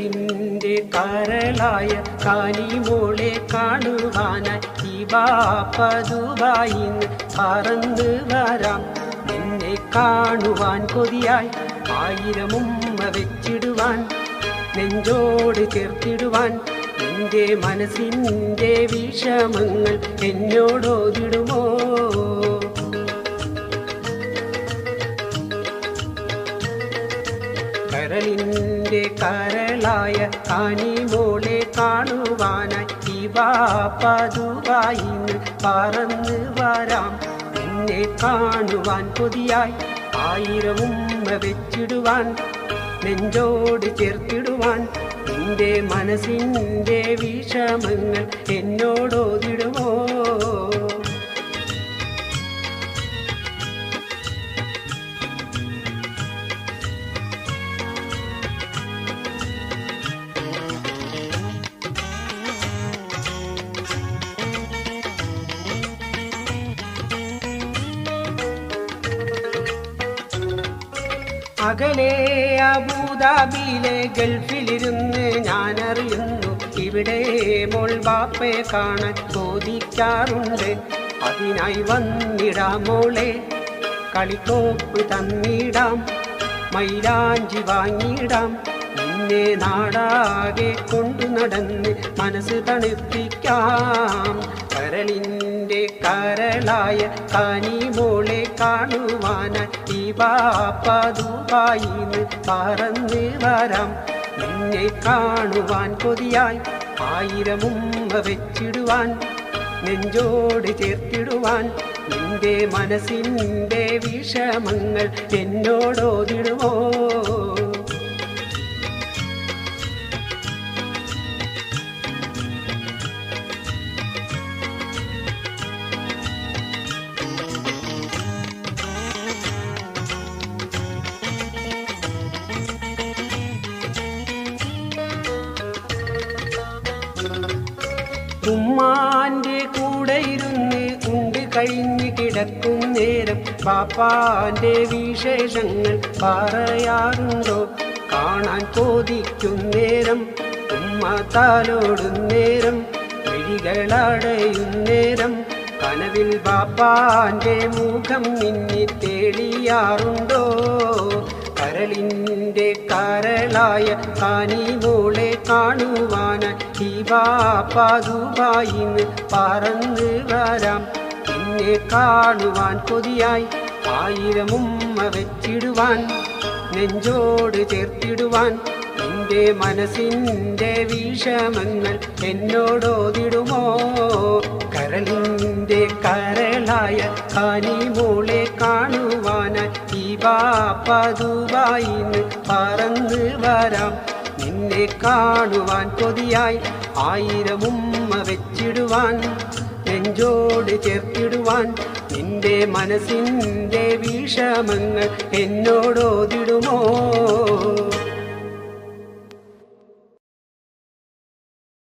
കരളിന്റെ കരളായ കാലിമോളെ കാണുവാനായി ഈ ബാപ്പതുവായിന്ന് പറന്ന് വരാം. നിന്നെ കാണുവാൻ കൊതിയായി ആയിരം ഉമ്മ വെച്ചിടുവാൻ നെഞ്ചോട് ചേർത്തിടുവാൻ. എന്റെ മനസ്സിന്റെ വിഷമങ്ങൾ എന്നോടോതിടുമോ കരളായ കാനിമോളെ കാണുവാനായി ഈ പതുവായി പറന്ന് വരാം. എന്നെ കാണുവാൻ കൊതിയായി ആയിരം ഉമ്മ വെച്ചിടുവാൻ നെഞ്ചോട് ചേർത്തിടുവാൻ. നിന്റെ മനസ്സിന്റെ വിഷമങ്ങൾ എന്നോടോതിടുമോ അകലെ അബുദാബിയിലെ ഗൾഫിലിരുന്ന് ഞാനറിയുന്നു ഇവിടെ മോൾ ബാപ്പയെ കാണാൻ ചോദിക്കാറുണ്ട്. അതിനായി വന്നിടാം മോളെ കളിക്കോപ്പ് തന്നിടാം മൈലാഞ്ചി വാങ്ങിയിടാം നിന്നെ നാടാകെ കൊണ്ടു നടന്ന് മനസ്സ് തണുപ്പിക്കാം. കരളിന്റെ കരളായ കാനിമോളെ കാണുവാനായി ഈ ബാപ്പ പറന്ന് വരാം. നിന്നെ കാണുവാൻ കൊതിയായി ആയിരം ഉമ്മ വെച്ചിടുവാൻ നെഞ്ചോട് ചേർത്തിടുവാൻ. നിന്റെ മനസ്സിന്റെ വിഷമങ്ങൾ എന്നോടോതിടുമോ ഉമ്മാന്റെ കൂടെ ഇരുന്ന് ഉണ്ട് കഴിഞ്ഞ് കിടക്കും നേരം. പാപ്പാന്റെ വിശേഷങ്ങൾ പറയാറുണ്ടോ? കാണാൻ ചോദിക്കും നേരം. ഉമ്മ താലോടും നേരം. വിഴികളടയും നേരം. കനവിൽ പാപ്പാന്റെ മുഖം മിന്നി തേടിയാറുണ്ടോ? കരളിന്റെ കരളായ കാനിമോളെ കാണുവാനായി ഈ ബാപ്പാതുവായിന്ന് പറന്ന് വരാം. നിന്നെ കാണുവാൻ കൊതിയായി ആയിരം ഉമ്മ വെച്ചിടുവാൻ നെഞ്ചോട് ചേർത്തിടുവാൻ. എന്റെ മനസ്സിന്റെ വിഷമങ്ങൾ എന്നോടോതിടുമോ? കരളിന്റെ കരളായ കാനിമോളെ കാണുവാനായി ഈ ബാപ്പതുവായിന്ന് പറന്ന് വരാം. നിന്നെ കാണുവാൻ കൊതിയായി ആയിരം ഉമ്മ വെച്ചിടുവാൻ. നെഞ്ചോട് ചേർത്തിടുവാൻ നിന്റെ മനസ്സിന്റെ വിഷമങ്ങൾ എന്നോടോതിടുമോ